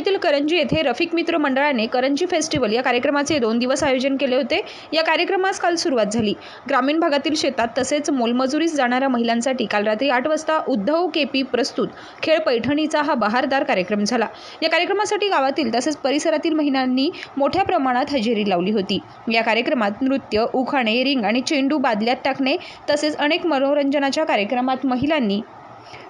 करंजी येथे रफिक मित्र मंडळाने करंजी फेस्टिवल या कार्यक्रमाचे दोन दिवस आयोजन केले होते. या कार्यक्रमास काल सुरुवात झाली. ग्रामीण भागातील शेतात तसेच मोलमजुरीस जाणाऱ्या महिलांसाठी काल रात्री आठ वाजता उद्धव केपी प्रस्तुत खेळ पैठणीचा हा बहारदार कार्यक्रम झाला. या कार्यक्रमासाठी गावातील तसेच परिसरातील महिलांनी मोठ्या प्रमाणात हजेरी लावली होती. या कार्यक्रमात नृत्य उखाणे रिंग आणि चेंडू बादल्यात टाकणे तसेच अनेक मनोरंजनाच्या कार्यक्रमात महिलांनी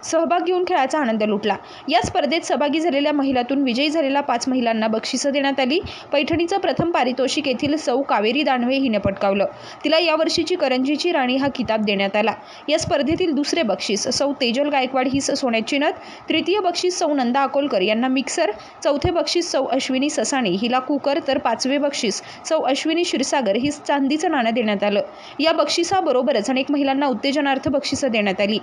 सहभाग घेऊन खेळाचा आनंद लुटला. या स्पर्धेत सहभागी झालेल्या महिलातून विजयी झालेल्या पाच महिलांना बक्षिसं देण्यात आली. पैठणीचं प्रथम पारितोषिक येथील सौ कावेरी दानवे हिने पटकावलं. तिला यावर्षीची करंजीची राणी हा किताब देण्यात आला. या स्पर्धेतील दुसरे बक्षीस सौ तेजल गायकवाड ही सोन्याची नथ तृतीय बक्षीस सौ नंदा अकोलकर यांना मिक्सर. चौथे बक्षीस सौ अश्विनी ससाणी हिला कुकर. तर पाचवे बक्षीस सौ अश्विनी क्षीरसागर ही चांदीचं नाणं देण्यात आलं. या बक्षिसाबरोबरच अनेक महिलांना उत्तेजनार्थ बक्षिसं देण्यात आली.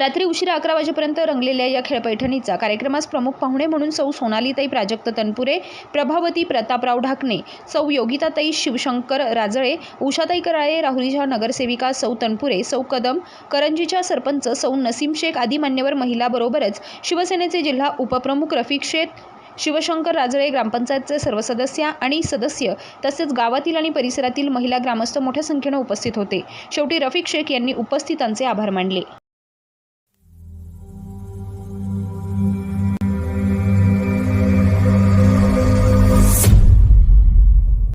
रात्री उशिरा अकरा वाजेपर्यंत रंगलेल्या या खेळपैठणीचा कार्यक्रमास प्रमुख पाहुणे म्हणून सौ सोनालीताई प्राजक्त तनपुरे प्रभावती प्रतापराव ढाकणे सौ योगिताताई शिवशंकर राजळे उषाताई कराळे राहुरीच्या नगरसेविका सौ तनपुरे सौ कदम करंजीच्या सरपंच सौ नसीम शेख आदी मान्यवर महिलाबरोबरच शिवसेनेचे जिल्हा उपप्रमुख रफिक शेख शिवशंकर राजळे ग्रामपंचायतचे सर्व सदस्य आणि सदस्य तसेच गावातील आणि परिसरातील महिला ग्रामस्थ मोठ्या संख्येनं उपस्थित होते. शेवटी रफिक शेख यांनी उपस्थितांचे आभार मानले.